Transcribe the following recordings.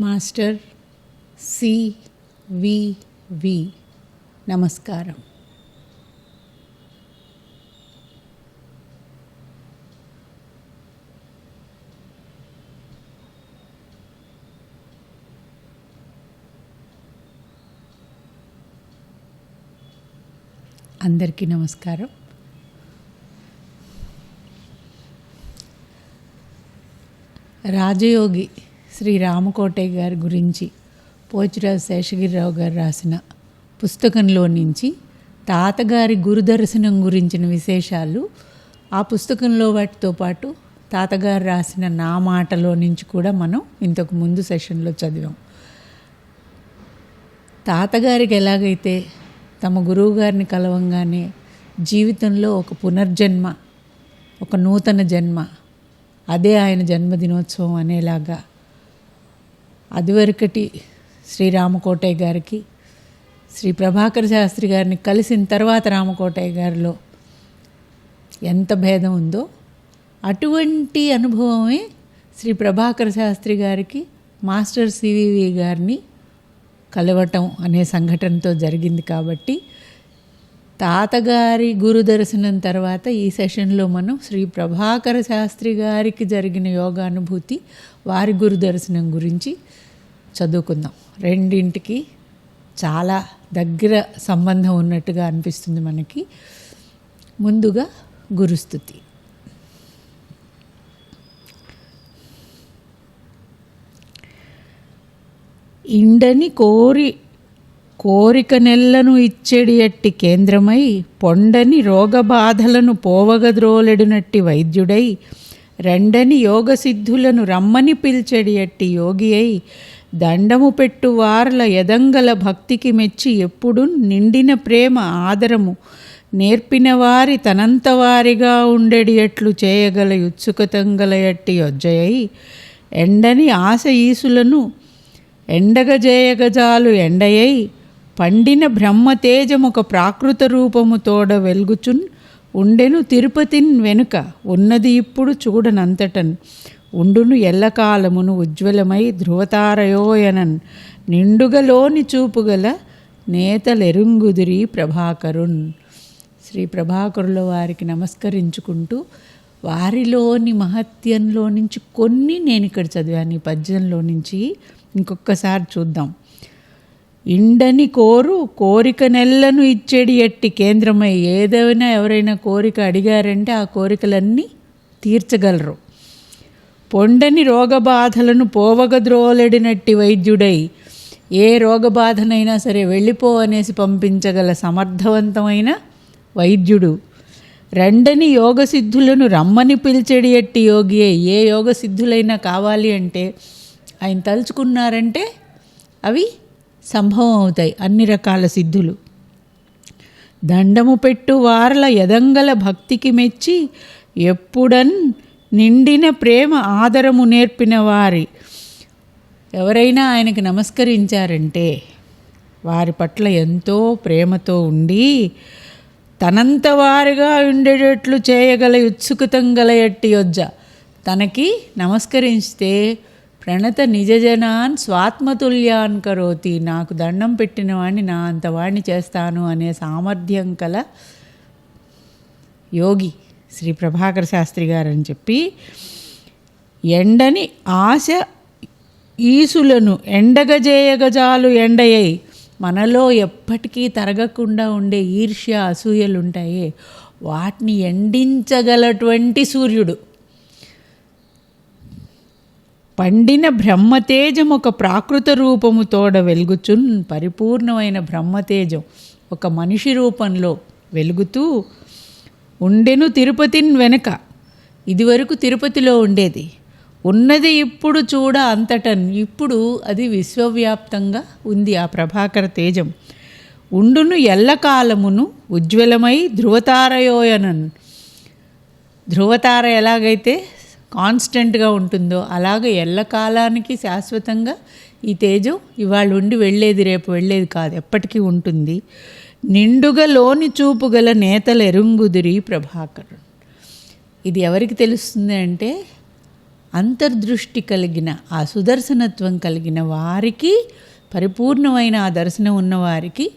Master CVV నమస్కారం అందరికీ నమస్కారం. రాజయోగి శ్రీ రామకోటయ్య గారి గురించి పోచిరాజు శేషగిరిరావు గారు రాసిన పుస్తకంలో నుంచి తాతగారి గురుదర్శనం గురించిన విశేషాలు ఆ పుస్తకంలో వాటితో పాటు తాతగారు రాసిన నా మాటలో నుంచి కూడా మనం ఇంతకు ముందు సెషన్లో చదివాం. తాతగారికి ఎలాగైతే తమ గురువుగారిని కలవంగానే జీవితంలో ఒక పునర్జన్మ ఒక నూతన జన్మ అదే ఆయన జన్మదినోత్సవం అనేలాగా అదివరకటి శ్రీరామకోటయ్య గారికి శ్రీ ప్రభాకర్ శాస్త్రి గారిని కలిసిన తర్వాత రామకోటయ్య గారిలో ఎంత భేదం ఉందో అటువంటి అనుభవమే శ్రీ ప్రభాకర్ శాస్త్రి గారికి మాస్టర్ సివివి గారిని కలవటం అనే సంఘటనతో జరిగింది కాబట్టి తాతగారి గురుదర్శనం తర్వాత ఈ సెషన్లో మనం శ్రీ ప్రభాకర శాస్త్రి గారికి జరిగిన యోగానుభూతి వారి గురుదర్శనం గురించి చదువుకుందాం. రెండింటికి చాలా దగ్గర సంబంధం ఉన్నట్టుగా అనిపిస్తుంది మనకి. ముందుగా గురుస్థుతి. ఇండని కోరి కోరిక నెల్లను ఇచ్చెడి అట్టి కేంద్రమై పొండని రోగబాధలను పోవగద్రోలెడునట్టి వైద్యుడై రెండని యోగసిద్ధులను రమ్మని పిల్చెడి అట్టి యోగి అయి దండము పెట్టు వార్ల ఎదంగల భక్తికి మెచ్చి ఎప్పుడు నిండిన ప్రేమ ఆదరము నేర్పిన వారి తనంతవారిగా ఉండెడి ఎట్లు చేయగల ఉత్సుకతంగల ఎట్టి యొజ్జయై ఎండని ఆశ ఈసులను ఎండగజేయగజాలు ఎండయై పండిన బ్రహ్మతేజమొక ప్రాకృత రూపము తోడ ఉండెను తిరుపతిన్ వెనుక ఉన్నది ఇప్పుడు చూడనంతటన్. ఉండును ఎల్లకాలమును ఉజ్వలమై ధృవతారయోయనన్ నిండుగలోని చూపుగల నేతలెరుంగుదిరి ప్రభాకరున్. శ్రీ ప్రభాకరుల వారికి నమస్కరించుకుంటూ వారిలోని మహత్యంలో నుంచి కొన్ని నేను ఇక్కడ చదివాను. ఈ పద్యంలో నుంచి ఇంకొకసారి చూద్దాం. ఇండని కోరు కోరిక నెలను ఇచ్చేడి ఎట్టి కేంద్రమై. ఏదైనా ఎవరైనా కోరిక అడిగారంటే ఆ కోరికలన్నీ తీర్చగలరు. పొండని రోగబాధలను పోవగద్రోలెడినట్టి వైద్యుడై ఏ రోగబాధనైనా సరే వెళ్ళిపో అనేసి పంపించగల సమర్థవంతమైన వైద్యుడు. రెండని యోగ సిద్ధులను రమ్మని పిలిచెడి ఎట్టి యోగి ఏ యోగ సిద్ధులైనా కావాలి అంటే ఆయన తలుచుకున్నారంటే అవి సంభవం అవుతాయి అన్ని రకాల సిద్ధులు. దండము పెట్టు వారల యదంగల భక్తికి మెచ్చి ఎప్పుడన్ నిండిన ప్రేమ ఆదరము నేర్పిన వారి. ఎవరైనా ఆయనకి నమస్కరించారంటే వారి పట్ల ఎంతో ప్రేమతో ఉండి తనంత వారిగా ఉండేటట్లు చేయగల ఉత్సుకతం గల ఎట్టి యొజ్జ తనకి నమస్కరిస్తే ప్రణత నిజజనాన్ స్వాత్మతుల్యాన్ కరోతి. నాకు దండం పెట్టిన వాణ్ణి నా అంత వాడిని చేస్తాను అనే సామర్థ్యం కల యోగి శ్రీ ప్రభాకర శాస్త్రి గారు అని చెప్పి ఎండని ఆశ ఈసులను ఎండగజేయగజాలు ఎండయ్యి మనలో ఎప్పటికీ తరగకుండా ఉండే ఈర్ష్య అసూయలుంటాయే. వాటిని ఎండించగలటువంటి సూర్యుడు. పండిన బ్రహ్మతేజం ఒక ప్రాకృత రూపము తోడ వెలుగుచున్ పరిపూర్ణమైన బ్రహ్మతేజం ఒక మనిషి రూపంలో వెలుగుతూ ఉండెను తిరుపతిన్ వెనక. ఇదివరకు తిరుపతిలో ఉండేది. ఉన్నది ఇప్పుడు చూడ అంతటన్. ఇప్పుడు అది విశ్వవ్యాప్తంగా ఉంది ఆ ప్రభాకర తేజం. ఉండును ఎల్లకాలమును ఉజ్వలమై ధృవతారయోయనన్ ధృవతార ఎలాగైతే కాన్స్టెంట్గా ఉంటుందో అలాగే ఎల్లకాలానికి శాశ్వతంగా ఈ తేజం ఇవాళ ఉండి వెళ్ళేది రేపు వెళ్ళేది కాదు ఎప్పటికీ ఉంటుంది. నిండుగా లోని చూపు గల నేతల ఎరుంగుదిరి ప్రభాకర్ ఇది ఎవరికి తెలుస్తుంది అంటే అంతర్దృష్టి కలిగిన ఆ సుదర్శనత్వం కలిగిన వారికి పరిపూర్ణమైన ఆ దర్శనం ఉన్నవారికి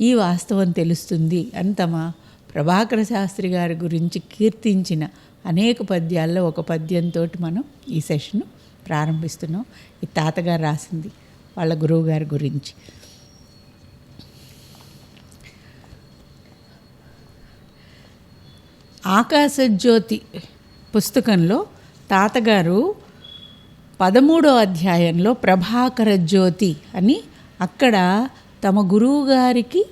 ఈ వాస్తవం తెలుస్తుంది అని తమ ప్రభాకర శాస్త్రి గారి గురించి కీర్తించిన అనేక పద్యాల్లో ఒక పద్యంతో మనం ఈ సెషన్ ప్రారంభిస్తున్నాం. ఈ తాతగారు రాసింది వాళ్ళ గురువు గారి గురించి. ఆకాశజ్యోతి పుస్తకంలో తాతగారు పదమూడో అధ్యాయంలో ప్రభాకర జ్యోతి అని అక్కడ తమ గురువు గారికి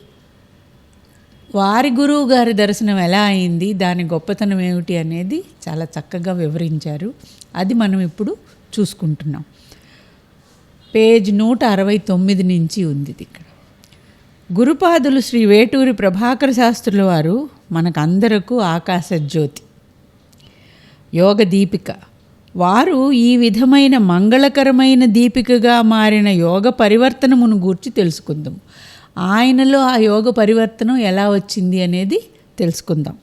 వారి గురువు గారి దర్శనం ఎలా అయింది దాని గొప్పతనం ఏమిటి అనేది చాలా చక్కగా వివరించారు. అది మనం ఇప్పుడు చూసుకుంటున్నాం. పేజ్ నూట అరవై తొమ్మిది నుంచి ఉంది ఇది ఇక్కడ. గురుపాదులు శ్రీ వేటూరి ప్రభాకర శాస్త్రుల వారు మనకందరకు ఆకాశ జ్యోతి యోగ దీపిక. వారు ఈ విధమైన మంగళకరమైన దీపికగా మారిన యోగ పరివర్తనమును గూర్చి తెలుసుకుందాం. ఆయనలో ఆ యోగ పరివర్తనం ఎలా వచ్చింది అనేది తెలుసుకుందాం.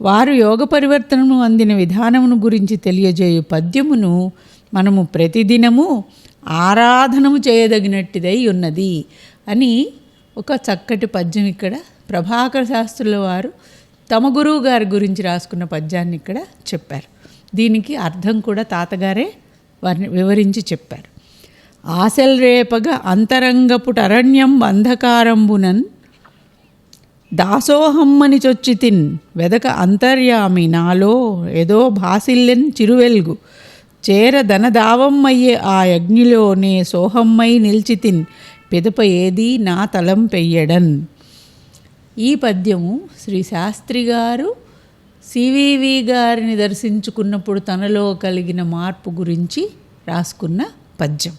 వారు యోగ పరివర్తనను అందిన విధానమును గురించి తెలియజేయు పద్యమును మనము ప్రతిదినము ఆరాధనము చేయదగినట్టుదై ఉన్నది అని ఒక చక్కటి పద్యం ఇక్కడ ప్రభాకర శాస్త్రుల వారు తమ గురువు గారి గురించి రాసుకున్న పద్యాన్ని ఇక్కడ చెప్పారు. దీనికి అర్థం కూడా తాతగారే వారిని వివరించి చెప్పారు. ఆశల్ రేపగ అంధకారంబునన్ దాసోహమ్మని చొచ్చితిన్ వెదక అంతర్యామి నాలో ఏదో భాసిల్లెన్ చిరువెల్గు. చేర ధనదావమ్మయ్యే ఆ యజ్ఞిలోనే సోహమ్మై నిల్చితిన్ పిదప ఏది నా తలం పెయ్యడన్. ఈ పద్యము శ్రీ శాస్త్రి గారు సివివి గారిని దర్శించుకున్నప్పుడు తనలో కలిగిన మార్పు గురించి రాసుకున్న పద్యం.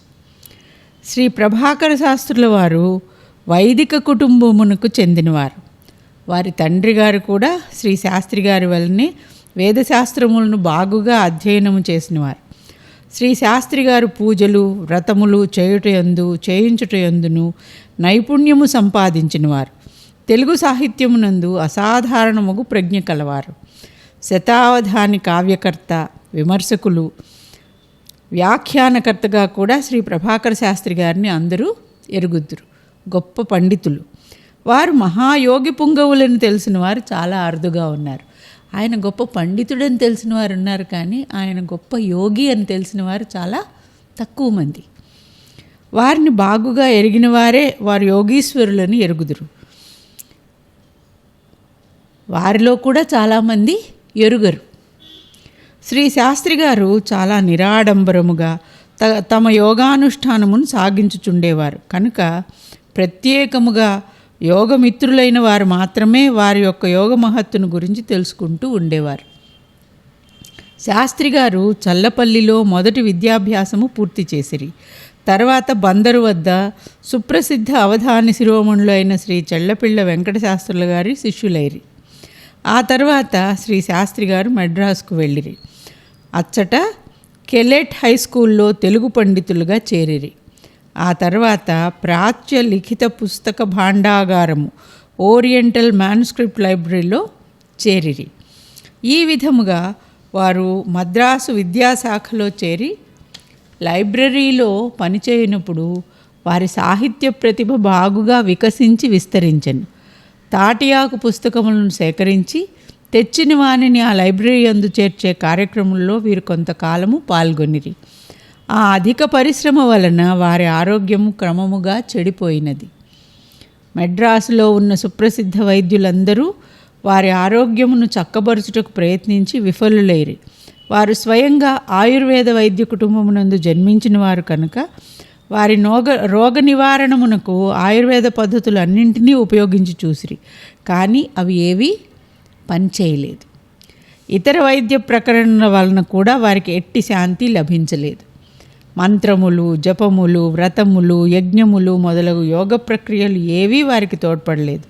శ్రీ ప్రభాకర శాస్త్రుల వారు వైదిక కుటుంబమునకు చెందినవారు. వారి తండ్రి గారు కూడా శ్రీ శాస్త్రి గారి వల్లనే వేదశాస్త్రములను బాగుగా అధ్యయనము చేసినవారు. శ్రీ శాస్త్రి గారు పూజలు వ్రతములు చేయుటయందు చేయించుటయందును నైపుణ్యము సంపాదించినవారు. తెలుగు సాహిత్యమునందు అసాధారణముగు ప్రజ్ఞ కలవారు. శతావధాని కావ్యకర్త విమర్శకులు వ్యాఖ్యానకర్తగా కూడా శ్రీ ప్రభాకర శాస్త్రి గారిని అందరూ ఎరుగుద్దురు గొప్ప పండితులు. వారు మహాయోగి పుంగవులని తెలిసిన వారు చాలా అరుదుగా ఉన్నారు. ఆయన గొప్ప పండితుడని తెలిసిన వారు ఉన్నారు కానీ ఆయన గొప్ప యోగి అని తెలిసిన వారు చాలా తక్కువ మంది. వారిని బాగుగా ఎరిగిన వారే వారు యోగీశ్వరులని ఎరుగుదురు. వారిలో కూడా చాలామంది ఎరుగరు. శ్రీ శాస్త్రి గారు చాలా నిరాడంబరముగా త తమ యోగానుష్ఠానమును సాగించుచుండేవారు. కనుక ప్రత్యేకముగా యోగమిత్రులైన వారు మాత్రమే వారి యొక్క యోగ మహత్తును గురించి తెలుసుకుంటూ ఉండేవారు. శాస్త్రి గారు చల్లపల్లిలో మొదటి విద్యాభ్యాసము పూర్తి చేసిరి. తర్వాత బందరు వద్ద సుప్రసిద్ధ అవధాని శిరోమణులు అయిన శ్రీ చెళ్ళపిళ్ళ వెంకట శాస్త్రుల గారి శిష్యులైరి. ఆ తర్వాత శ్రీ శాస్త్రి గారు మద్రాసుకు వెళ్ళిరి. అచ్చట కెలెట్ హై స్కూల్లో తెలుగు పండితులుగా చేరిరి. ఆ తర్వాత ప్రాచ్య లిఖిత పుస్తక భాండాగారము ఓరియంటల్ మ్యానుస్క్రిప్ట్ లైబ్రరీలో చేరిరి. ఈ విధముగా వారు మద్రాసు విద్యాశాఖలో చేరి లైబ్రరీలో పనిచేయనప్పుడు వారి సాహిత్య ప్రతిభ బాగుగా వికసించి విస్తరించను. తాటియాకు పుస్తకములను సేకరించి తెచ్చిన వాణిని ఆ లైబ్రరీ అందు చేర్చే కార్యక్రమంలో వీరు కొంతకాలము పాల్గొనిరి. ఆ అధిక పరిశ్రమ వలన వారి ఆరోగ్యము క్రమముగా చెడిపోయినది. మెడ్రాసులో ఉన్న సుప్రసిద్ధ వైద్యులందరూ వారి ఆరోగ్యమును చక్కబరుచుటకు ప్రయత్నించి విఫలులేరు. వారు స్వయంగా ఆయుర్వేద వైద్య కుటుంబమునందు జన్మించిన వారు కనుక వారి నోగ రోగ నివారణమునకు ఆయుర్వేద పద్ధతులు అన్నింటినీ ఉపయోగించి చూసిరి. కానీ అవి ఏవి? పనిచేయలేదు ఇతర వైద్య ప్రకరణల వలన కూడా వారికి ఎట్టి శాంతి లభించలేదు. మంత్రములు జపములు వ్రతములు యజ్ఞములు మొదలగు యోగ ప్రక్రియలు ఏవీ వారికి తోడ్పడలేదు.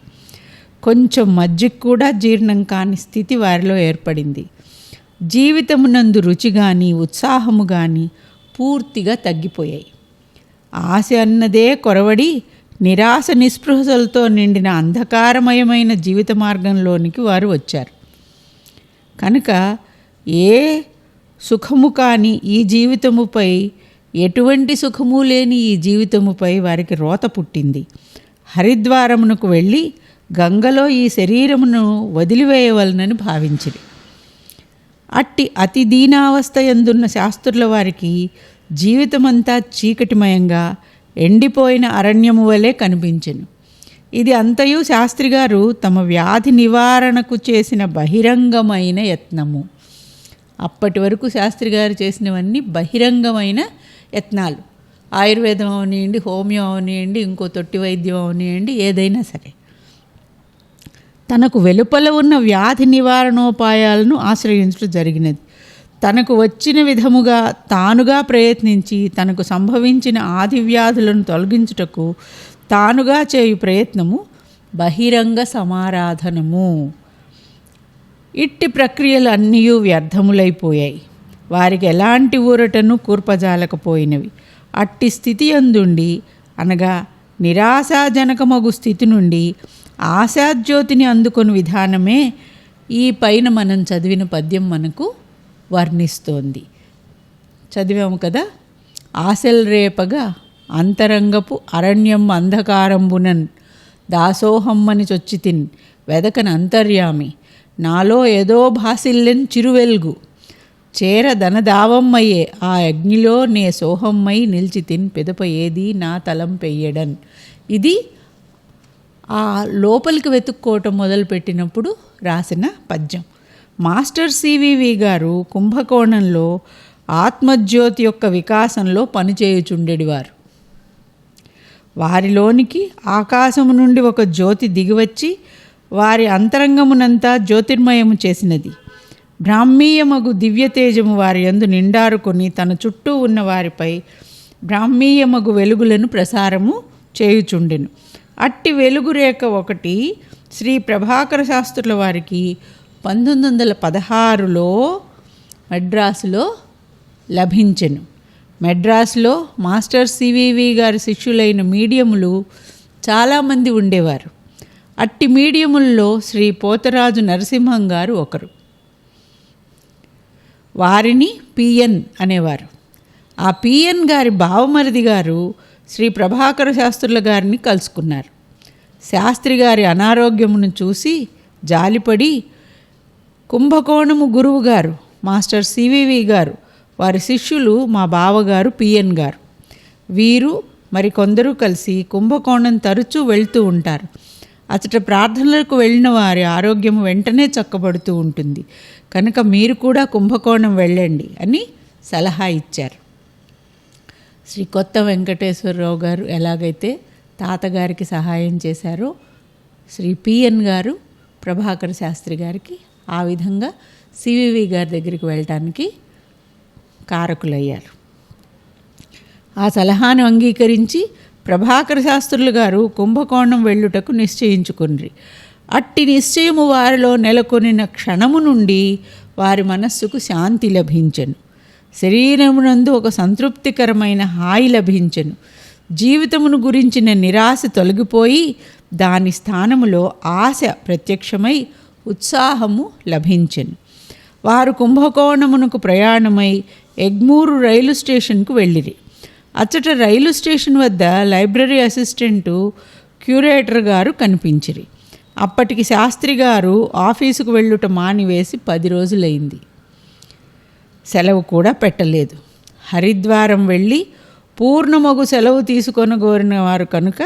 కొంచెం మజ్జిగ కూడా జీర్ణం కాని స్థితి వారిలో ఏర్పడింది. జీవితమునందు రుచి కానీ ఉత్సాహము కానీ పూర్తిగా తగ్గిపోయాయి. ఆశ అన్నదే కొరవడి నిరాశ నిస్పృహలతో నిండిన అంధకారమయమైన జీవిత మార్గంలోనికి వారు వచ్చారు. కనుక ఏ సుఖము కాని ఈ జీవితముపై ఎటువంటి సుఖము లేని ఈ జీవితముపై వారికి రోత పుట్టింది. హరిద్వారమునకు వెళ్ళి గంగలో ఈ శరీరమును వదిలివేయవలనని భావించింది అట్టి అతి దీనావస్థ ఎందున్న శాస్త్రుల వారికి జీవితమంతా చీకటిమయంగా ఎండిపోయిన అరణ్యము వలె కనిపించెను. ఇది అంతయు శాస్త్రి గారు తమ వ్యాధి నివారణకు చేసిన బహిరంగమైన యత్నము. అప్పటి వరకు శాస్త్రి గారు చేసినవన్నీ బహిరంగమైన యత్నాలు. ఆయుర్వేదం అవనివ్వండి హోమియో అవనివ్వండి ఇంకో తొట్టి వైద్యం అవనివ్వండి ఏదైనా సరే. తనకు వెలుపల ఉన్న వ్యాధి నివారణోపాయాలను ఆశ్రయించడం జరిగినది. తనకు వచ్చిన విధముగా తానుగా ప్రయత్నించి తనకు సంభవించిన ఆది వ్యాధులను తొలగించుటకు తానుగా చేయు ప్రయత్నము బహిరంగ సమారాధనము. ఇట్టి ప్రక్రియలు అన్నీ వ్యర్థములైపోయాయి. వారికి ఎలాంటి ఊరటను కూర్పజాలకపోయినవి. అట్టి స్థితి అందుండి అనగా నిరాశాజనకమగు స్థితి నుండి ఆశాజ్యోతిని అందుకొని విధానమే ఈ పైన మనం చదివిన పద్యం మనకు వర్ణిస్తోంది. చదివాము కదా? ఆశల్ రేపగా అంతరంగపు అరణ్యం అంధకారంబునన్ దాసోహమ్మని చొచ్చితిన్ వెదకన అంతర్యామి. నాలో ఏదో భాసిల్లెన్ చిరువెల్గు. చేర ధనదావమ్మయ్యే ఆ అగ్నిలో నే సోహమ్మై నిలిచితిన్ పిదప ఏది నా తలం పెయ్యడన్. ఇది ఆ లోపలికి వెతుక్కోవటం మొదలుపెట్టినప్పుడు రాసిన పద్యం. మాస్టర్ సివివి గారు కుంభకోణంలో ఆత్మజ్యోతి యొక్క వికాసంలో పనిచేయుచుండెడివారు. వారిలోనికి ఆకాశము నుండి ఒక జ్యోతి దిగివచ్చి వారి అంతరంగమునంతా జ్యోతిర్మయము చేసినది. బ్రాహ్మీయమగు దివ్యతేజము వారి యందు నిండారుకొని తన చుట్టూ ఉన్న వారిపై బ్రాహ్మీయమగు వెలుగులను ప్రసారము చేయుచుండెను. అట్టి వెలుగు రేఖ ఒకటి శ్రీ ప్రభాకర శాస్త్రుల వారికి పంతొమ్మిది వందల పదహారులో మద్రాసులో లభించెను. మెడ్రాస్లో మాస్టర్ సివివి గారి శిష్యులైన మీడియములు చాలామంది ఉండేవారు. అట్టి మీడియముల్లో శ్రీ పోతరాజు నరసింహం గారు ఒకరు. వారిని పిఎన్ అనేవారు. ఆ పిఎన్ గారి బావమరిది గారు శ్రీ ప్రభాకర శాస్త్రుల గారిని కలుసుకున్నారు. శాస్త్రి గారి అనారోగ్యమును చూసి జాలిపడి కుంభకోణము గురువు గారు మాస్టర్ సివివి గారు వారి శిష్యులు మా బావగారు పిఎన్ గారు. వీరు మరికొందరు కలిసి కుంభకోణం తరచూ వెళ్తూ ఉంటారు. అతట ప్రార్థనలకు వెళ్ళిన వారి ఆరోగ్యం వెంటనే చక్కబడుతూ ఉంటుంది. కనుక మీరు కూడా కుంభకోణం వెళ్ళండి అని సలహా ఇచ్చారు. శ్రీ కొత్త వెంకటేశ్వరరావు గారు ఎలాగైతే తాతగారికి సహాయం చేశారో శ్రీ పిఎన్ గారు ప్రభాకర్ శాస్త్రి గారికి ఆ విధంగా సివివి గారి దగ్గరికి వెళ్ళటానికి కారకులయ్యారు. ఆ సలహాను అంగీకరించి ప్రభాకర శాస్త్రులు గారు కుంభకోణం వెళ్ళుటకు నిశ్చయించుకుని అట్టి నిశ్చయము వారిలో నెలకొనిన క్షణము నుండి వారి మనస్సుకు శాంతి లభించను. శరీరమునందు ఒక సంతృప్తికరమైన హాయి లభించను. జీవితమును గురించిన నిరాశ తొలగిపోయి దాని స్థానములో ఆశ ప్రత్యక్షమై ఉత్సాహము లభించెను. వారు కుంభకోణమునకు ప్రయాణమై ఎగ్మూరు రైలు స్టేషన్కు వెళ్ళిరి. అచ్చట రైలు స్టేషన్ వద్ద లైబ్రరీ అసిస్టెంటు క్యూరేటర్ గారు కనిపించిరి. అప్పటికి శాస్త్రి గారు ఆఫీసుకు వెళ్ళుట మానివేసి పది రోజులైంది. సెలవు కూడా పెట్టలేదు. హరిద్వారం వెళ్ళి పూర్ణమగు సెలవు తీసుకొని కోరిన వారు కనుక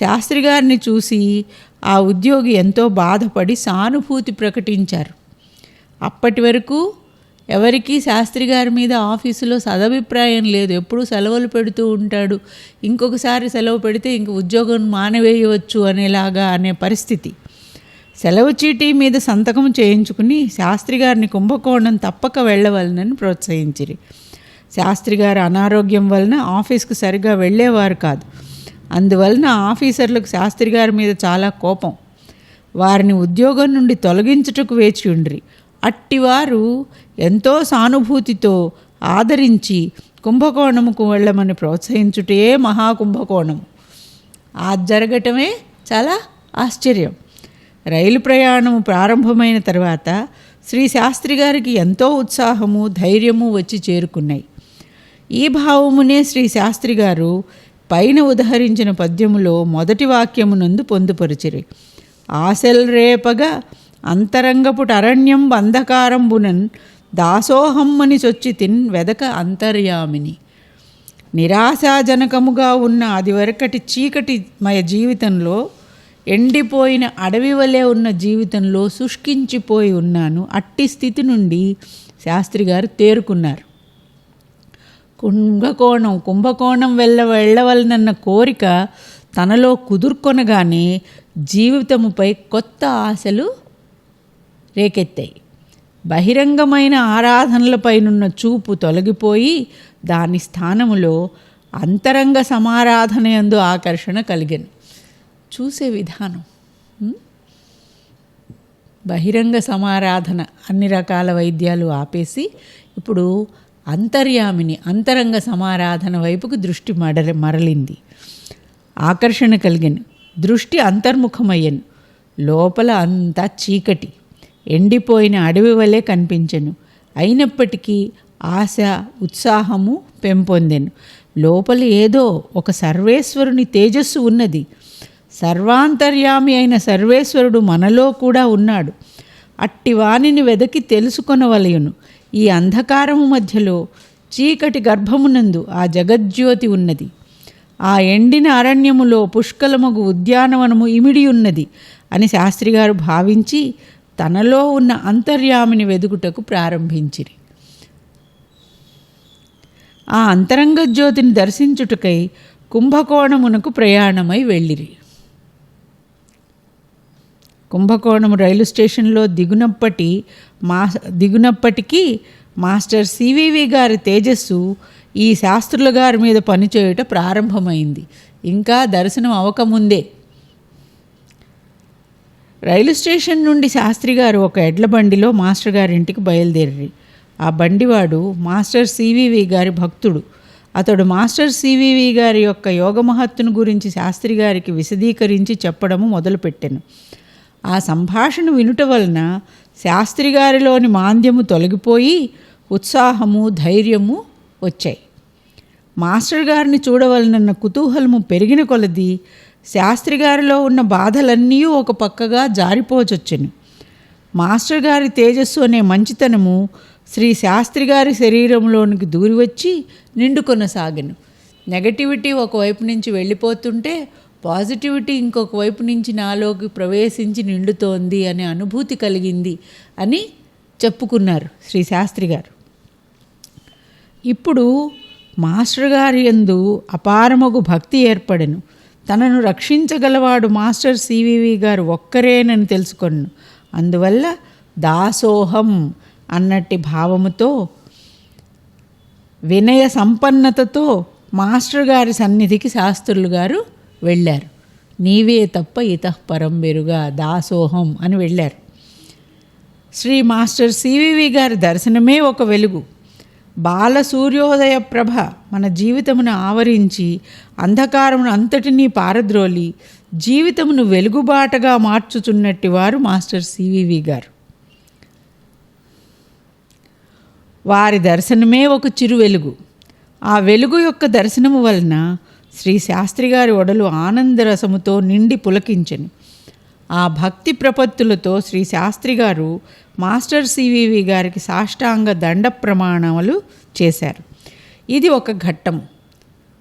శాస్త్రి గారిని చూసి ఆ ఉద్యోగి ఎంతో బాధపడి సానుభూతి ప్రకటించారు. అప్పటి వరకు ఎవరికీ శాస్త్రి గారి మీద ఆఫీసులో సదభిప్రాయం లేదు. ఎప్పుడు సెలవులు పెడుతూ ఉంటాడు. ఇంకొకసారి సెలవు పెడితే ఇంక ఉద్యోగం మానవేయవచ్చు అనేలాగా అనే పరిస్థితి. సెలవు చీటీ మీద సంతకం చేయించుకుని శాస్త్రి గారిని కుంభకోణం తప్పక వెళ్ళవలనని ప్రోత్సహించిరి. శాస్త్రి గారి అనారోగ్యం వలన ఆఫీస్కు సరిగా వెళ్ళేవారు కాదు. అందువలన ఆఫీసర్లకు శాస్త్రి గారి మీద చాలా కోపం. వారిని ఉద్యోగం నుండి తొలగించుటకు వేచి ఉండ్రి అట్టివారు ఎంతో సానుభూతితో ఆదరించి కుంభకోణముకు వెళ్ళమని ప్రోత్సహించుటే మహాకుంభకోణం. ఆ జరగటమే చాలా ఆశ్చర్యం. రైలు ప్రయాణం ప్రారంభమైన తర్వాత శ్రీ శాస్త్రి గారికి ఎంతో ఉత్సాహము ధైర్యము వచ్చి చేరుకున్నాయి. ఈ భావమునే శ్రీ శాస్త్రి గారు పైన ఉదహరించిన పద్యములో మొదటి వాక్యమునందు పొందుపరిచిరి. ఆశల్ రేపగా అంతరంగపుట అరణ్యం బంధకారంబునన్ దాసోహమ్మని చొచ్చి తిన్ వెదక అంతర్యామిని. నిరాశాజనకముగా ఉన్న అది వరకటి చీకటిమయ జీవితంలో ఎండిపోయిన అడవి వలె ఉన్న జీవితంలో శుష్కించిపోయి ఉన్నాను అట్టి స్థితి నుండి శాస్త్రి గారు తేరుకున్నారు. కుంభకోణం కుంభకోణం వెళ్ళ వెళ్ళవలనన్న కోరిక తనలో కుదుర్కొనగానే జీవితముపై కొత్త ఆశలు రేకెత్తాయి. బహిరంగమైన ఆరాధనలపైనున్న చూపు తొలగిపోయి దాని స్థానములో అంతరంగ సమారాధన యందు ఆకర్షణ కలిగింది చూసే విధానం బహిరంగ సమారాధన అన్ని రకాల వైద్యాలు ఆపేసి ఇప్పుడు అంతర్యామిని అంతరంగ సమారాధన వైపుకు దృష్టి మడలి మరలింది. ఆకర్షణ కలిగిన. దృష్టి అంతర్ముఖమయ్యను. లోపల అంతా చీకటి. ఎండిపోయిన అడవి వలె కనిపించెను. అయినప్పటికీ ఆశ ఉత్సాహము పెంపొందెను. లోపల ఏదో ఒక సర్వేశ్వరుని తేజస్సు ఉన్నది. సర్వాంతర్యామి అయిన సర్వేశ్వరుడు మనలో కూడా ఉన్నాడు. అట్టి వానిని వెదకి తెలుసుకొనవలయును ఈ అంధకారము మధ్యలో చీకటి గర్భమునందు ఆ జగజ్యోతి ఉన్నది. ఆ ఎండిన అరణ్యములో పుష్కలమగు ఉద్యానవనము ఇమిడి ఉన్నది అని శాస్త్రిగారు భావించి తనలో ఉన్న అంతర్యామిని వెదుకుటకు ప్రారంభించిరి. ఆ అంతరంగ జ్యోతిని దర్శించుటకై కుంభకోణమునకు ప్రయాణమై వెళ్ళిరి. కుంభకోణం రైలు స్టేషన్లో దిగునప్పటి మా దిగునప్పటికీ మాస్టర్ సివివి గారి తేజస్సు ఈ శాస్త్రుల గారి మీద పనిచేయుట ప్రారంభమైంది. ఇంకా దర్శనం అవకముందే. రైలు స్టేషన్ నుండి శాస్త్రి గారు ఒక ఎడ్ల బండిలో మాస్టర్ గారింటికి బయలుదేరి ఆ బండివాడు మాస్టర్ సివివి గారి భక్తుడు. అతడు మాస్టర్ సివివి గారి యొక్క యోగ మహత్తును గురించి శాస్త్రి గారికి విశదీకరించి చెప్పడము మొదలుపెట్టాను. ఆ సంభాషణ వినుట వలన శాస్త్రి గారిలోని మాంద్యము తొలగిపోయి ఉత్సాహము ధైర్యము వచ్చాయి. మాస్టర్ గారిని చూడవలనన్న కుతూహలము పెరిగిన కొలది శాస్త్రి గారిలో ఉన్న బాధలన్నీ ఒక పక్కగా జారిపోచొచ్చెను. మాస్టర్ గారి తేజస్సు అనే మంచితనము శ్రీ శాస్త్రి గారి శరీరంలోనికి దూరి వచ్చి నిండు నెగటివిటీ ఒకవైపు నుంచి వెళ్ళిపోతుంటే పాజిటివిటీ ఇంకొక వైపు నుంచి నాలోకి ప్రవేశించి నిండుతోంది అనే అనుభూతి కలిగింది అని చెప్పుకున్నారు శ్రీ శాస్త్రి గారు. ఇప్పుడు మాస్టర్ గారి యందు అపారమగు భక్తి ఏర్పడెను. తనను రక్షించగలవాడు మాస్టర్ సివివి గారు ఒక్కరేనని తెలుసుకొను అందువల్ల దాసోహం అన్నట్టి భావముతో వినయ సంపన్నతతో మాస్టర్ గారి సన్నిధికి శాస్త్రులు గారు వెళ్ళారు. నీవే తప్ప ఇతఃపరం వెరుగా దాసోహం అని వెళ్ళారు. శ్రీ మాస్టర్ సివివి గారి దర్శనమే ఒక వెలుగు. బాల సూర్యోదయ ప్రభ మన జీవితమును ఆవరించి అంధకారమును అంతటినీ పారద్రోలి జీవితమును వెలుగుబాటగా మార్చుచున్నట్టి వారు మాస్టర్ సివివి గారు. వారి దర్శనమే ఒక చిరు వెలుగు. ఆ వెలుగు యొక్క దర్శనము వలన శ్రీ శాస్త్రి గారి ఒడలు ఆనందరసముతో నిండి పులకించెను. ఆ భక్తి ప్రపత్తులతో శ్రీ శాస్త్రి గారు మాస్టర్ సివివి గారికి సాష్టాంగ దండ ప్రమాణములు చేశారు. ఇది ఒక ఘట్టం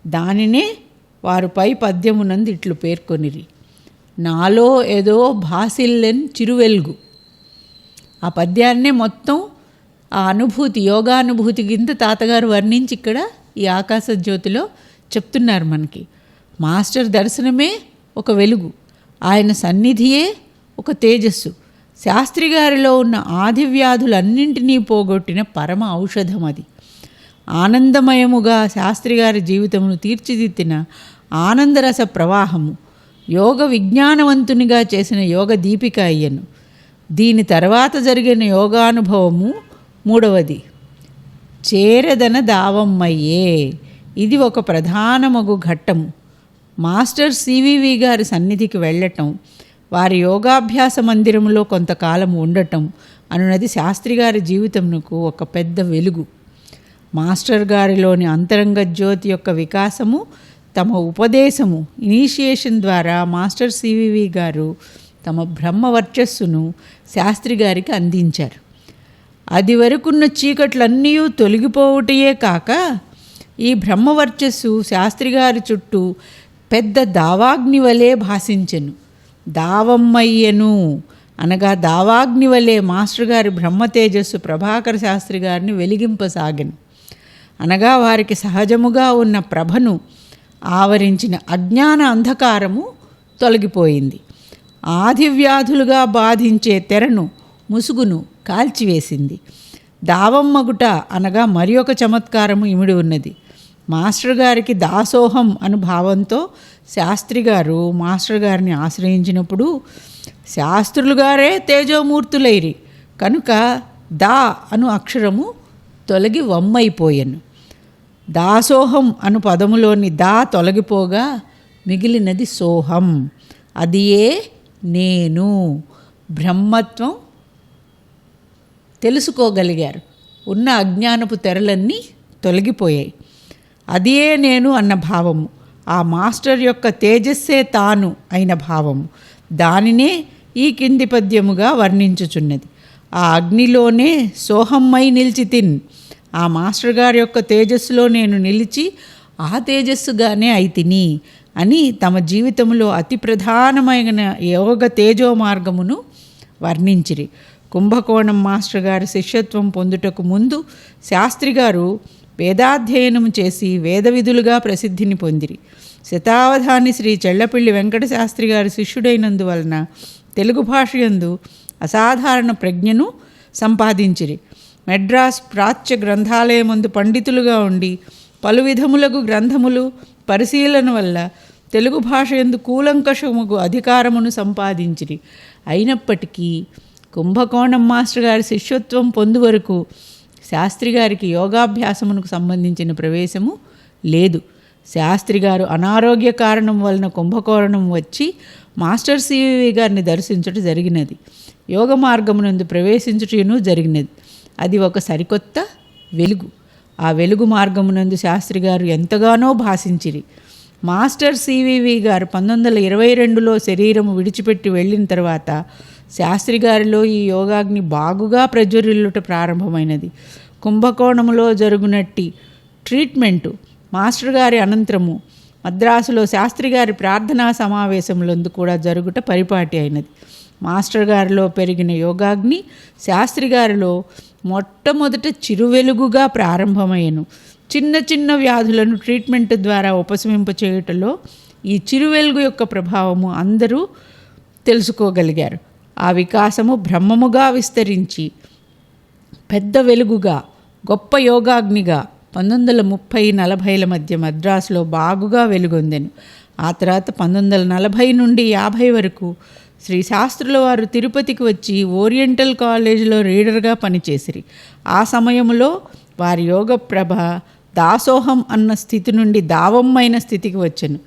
దానినే వారు పై పద్యమునందు ఇట్లు పేర్కొనిరి. నాలో ఏదో భాసిల్లెన్ చిరువెల్గు. ఆ పద్యాన్నే మొత్తం ఆ అనుభూతి యోగానుభూతి కింద తాతగారు వర్ణించి ఇక్కడ ఈ ఆకాశ జ్యోతిలో చెప్తున్నారు మనకి. మాస్టర్ దర్శనమే ఒక వెలుగు. ఆయన సన్నిధియే ఒక తేజస్సు. శాస్త్రి గారిలో ఉన్న ఆదివ్యాధులన్నింటినీ పోగొట్టిన పరమ ఔషధం అది. ఆనందమయముగా శాస్త్రి గారి జీవితమును తీర్చిదిద్దిన ఆనందరస ప్రవాహము. యోగ విజ్ఞానవంతునిగా చేసిన యోగ దీపిక అయ్యను. దీని తర్వాత జరిగిన యోగానుభవము మూడవది. చేరదన దావమ్మయ్యే. ఇది ఒక ప్రధానమగు ఘట్టము. మాస్టర్ సివివి గారి సన్నిధికి వెళ్ళటం వారి యోగాభ్యాస మందిరంలో కొంతకాలం ఉండటం అనున్నది శాస్త్రి గారి జీవితమునకు ఒక పెద్ద వెలుగు. మాస్టర్ గారిలోని అంతరంగ జ్యోతి యొక్క వికాసము తమ ఉపదేశము ఇనీషియేషన్ ద్వారా మాస్టర్ సివివి గారు తమ బ్రహ్మ వర్చస్సును శాస్త్రి గారికి అందించారు. అది వరకున్న చీకట్లన్నీ తొలగిపోవుటయే కాక ఈ బ్రహ్మవర్చస్సు శాస్త్రి గారి చుట్టూ పెద్ద దావాగ్ని వలె భాషించెను. దావమ్మయ్యను అనగా దావాగ్ని వలె మాస్టర్ గారి బ్రహ్మతేజస్సు ప్రభాకర శాస్త్రి గారిని వెలిగింపసాగను. అనగా వారికి సహజముగా ఉన్న ప్రభను ఆవరించిన అజ్ఞాన అంధకారము తొలగిపోయింది. ఆదివ్యాధులుగా బాధించే తెరను ముసుగును కాల్చివేసింది. దావమ్మగుట అనగా మరి ఒక చమత్కారము ఇమిడి ఉన్నది. మాస్టర్ గారికి దాసోహం అను భావంతో శాస్త్రి గారు మాస్టర్ గారిని ఆశ్రయించినప్పుడు శాస్త్రులు గారే తేజోమూర్తులైరి. కనుక దా అను అక్షరము తొలగి వమ్మైపోయాను. దాసోహం అను పదములోని దా తొలగిపోగా మిగిలినది సోహం. అది ఏ? నేను. బ్రహ్మత్వం తెలుసుకోగలిగారు. ఉన్న అజ్ఞానపు తెరలన్నీ తొలగిపోయాయి. అదే నేను అన్న భావము. ఆ మాస్టర్ యొక్క తేజస్సే తాను అయిన భావము. దానినే ఈ కింది పద్యముగా వర్ణించుచున్నది. ఆ అగ్నిలోనే సోహమ్మై నిలిచి తిన్. ఆ మాస్టర్ గారి యొక్క తేజస్సులో నేను నిలిచి ఆ తేజస్సుగానే అయితిని అని తమ జీవితంలో అతి ప్రధానమైన యోగ తేజో మార్గమును వర్ణించిరి. కుంభకోణం మాస్టర్ గారి శిష్యత్వం పొందుటకు ముందు శాస్త్రి గారు వేదాధ్యయనం చేసి వేద విధులుగా ప్రసిద్ధిని పొందిరి. శతావధాని శ్రీ చెళ్ళపిల్లి వెంకట శాస్త్రి గారి శిష్యుడైనందువలన తెలుగు భాష యందు అసాధారణ ప్రజ్ఞను సంపాదించిరి. మెడ్రాస్ ప్రాచ్య గ్రంథాలయమందు పండితులుగా ఉండి పలు విధములకు గ్రంథములు పరిశీలన వల్ల తెలుగు భాష ఎందు కూలంకషముకు అధికారమును సంపాదించిరి. అయినప్పటికీ కుంభకోణం మాస్టర్ గారి శిష్యత్వం పొందు వరకు శాస్త్రి గారికి యోగాభ్యాసమునకు సంబంధించిన ప్రవేశము లేదు. శాస్త్రి గారు అనారోగ్య కారణం వలన కుంభకోణం వచ్చి మాస్టర్ సివి గారిని దర్శించుట జరిగినది. యోగ మార్గమునందు ప్రవేశించుటను జరిగినది. అది ఒక సరికొత్త వెలుగు. ఆ వెలుగు మార్గమునందు శాస్త్రి గారు ఎంతగానో భాషించిరి. మాస్టర్ సివివి గారు పంతొమ్మిది వందల ఇరవై రెండులో శరీరము విడిచిపెట్టి వెళ్ళిన తర్వాత శాస్త్రి గారిలో ఈ యోగాగ్ని బాగుగా ప్రజ్వరిల్లుట ప్రారంభమైనది. కుంభకోణములో జరుగునట్టి ట్రీట్మెంటు మాస్టర్ గారి అనంతరము మద్రాసులో శాస్త్రి గారి ప్రార్థనా సమావేశములందు కూడా జరుగుట పరిపాటి అయినది. మాస్టర్ గారిలో పెరిగిన యోగాగ్ని శాస్త్రి గారిలో మొట్టమొదట చిరువెలుగుగా ప్రారంభమయ్యను. చిన్న చిన్న వ్యాధులను ట్రీట్మెంట్ ద్వారా ఉపశమింప చేయుటలో ఈ చిరువెలుగు యొక్క ప్రభావము అందరూ తెలుసుకోగలిగారు. ఆ వికాసము బ్రహ్మముగా విస్తరించి పెద్ద వెలుగుగా గొప్ప యోగాగ్నిగా పంతొమ్మిది వందల ముప్పై నలభైల మధ్య మద్రాసులో బాగుగా వెలుగొందెను. ఆ తర్వాత పంతొమ్మిది వందల నలభై నుండి యాభై వరకు శ్రీ శాస్త్రుల వారు తిరుపతికి వచ్చి ఓరియంటల్ కాలేజీలో రీడర్గా పనిచేసిరి. ఆ సమయంలో వారి యోగ ప్రభ దాసోహం అన్న స్థితి నుండి దావమ్మైన స్థితికి వచ్చాను.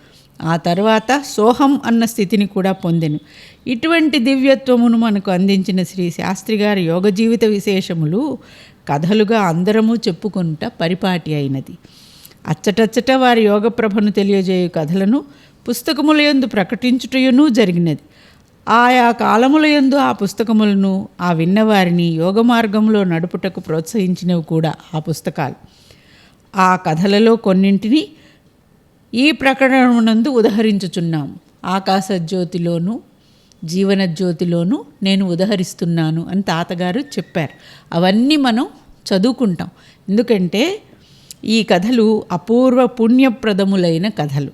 ఆ తర్వాత సోహం అన్న స్థితిని కూడా పొందెను. ఇటువంటి దివ్యత్వమును మనకు అందించిన శ్రీ శాస్త్రి గారి యోగ జీవిత విశేషములు కథలుగా అందరము చెప్పుకుంట పరిపాటి అయినది. అచ్చటచ్చట వారి యోగ ప్రభను తెలియజేయు కథలను పుస్తకములయందు ప్రకటించుటయును జరిగినది. ఆయా కాలములయందు ఆ పుస్తకములను ఆ విన్నవారిని యోగ మార్గంలో నడుపుటకు ప్రోత్సహించినవి కూడా ఆ పుస్తకాలు. ఆ కథలలో కొన్నింటిని ఈ ప్రకటనమునందు ఉదహరించుచున్నాం. ఆకాశ జ్యోతిలోను జీవనజ్యోతిలోను నేను ఉదహరిస్తున్నాను అని తాతగారు చెప్పారు. అవన్నీ మనం చదువుకుంటాం. ఎందుకంటే ఈ కథలు అపూర్వ పుణ్యప్రదములైన కథలు.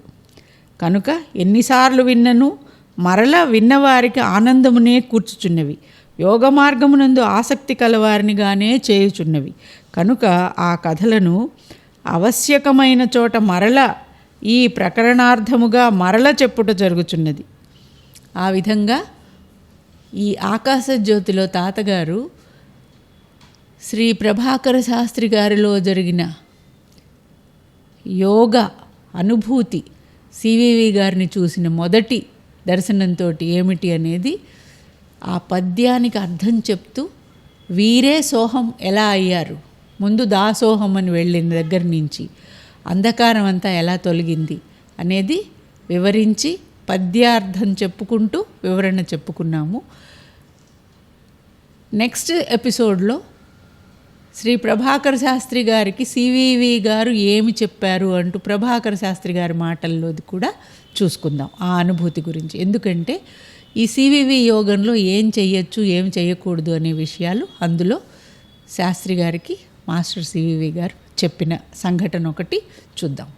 కనుక ఎన్నిసార్లు విన్నను మరల విన్నవారికి ఆనందమునే కూర్చుచున్నవి. యోగ మార్గమునందు ఆసక్తి కలవారినిగానే చేయుచున్నవి. కనుక ఆ కథలను ఆవశ్యకమైన చోట మరల ఈ ప్రకరణార్థముగా మరల చెప్పుట జరుగుచున్నది. ఆ విధంగా ఈ ఆకాశ జ్యోతిలో తాతగారు శ్రీ ప్రభాకర శాస్త్రి గారిలో జరిగిన యోగ అనుభూతి సివివి గారిని చూసిన మొదటి దర్శనంతో ఏమిటి అనేది ఆ పద్యానికి అర్థం చెప్తూ వీరే సోహం ఎలా అయ్యారు? ముందు దాసోహం అని వెళ్ళిన దగ్గర నుంచి అంధకారం అంతా ఎలా తొలగింది అనేది వివరించి పద్యార్థం చెప్పుకుంటూ వివరణ చెప్పుకున్నాము. నెక్స్ట్ ఎపిసోడ్లో శ్రీ ప్రభాకర్ శాస్త్రి గారికి సివివి గారు ఏమి చెప్పారు అంటూ ప్రభాకర్ శాస్త్రి గారి మాటల్లోది కూడా చూసుకుందాం ఆ అనుభూతి గురించి. ఎందుకంటే ఈ సివివి యోగంలో ఏం చేయొచ్చు ఏం చేయకూడదు అనే విషయాలు అందులో శాస్త్రి గారికి మాస్టర్ సివివి గారు చెప్పిన సంఘటన ఒకటి చూద్దాం.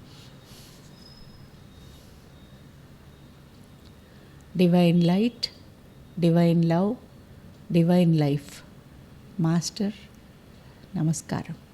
Divine light divine love divine life master నమస్కారం.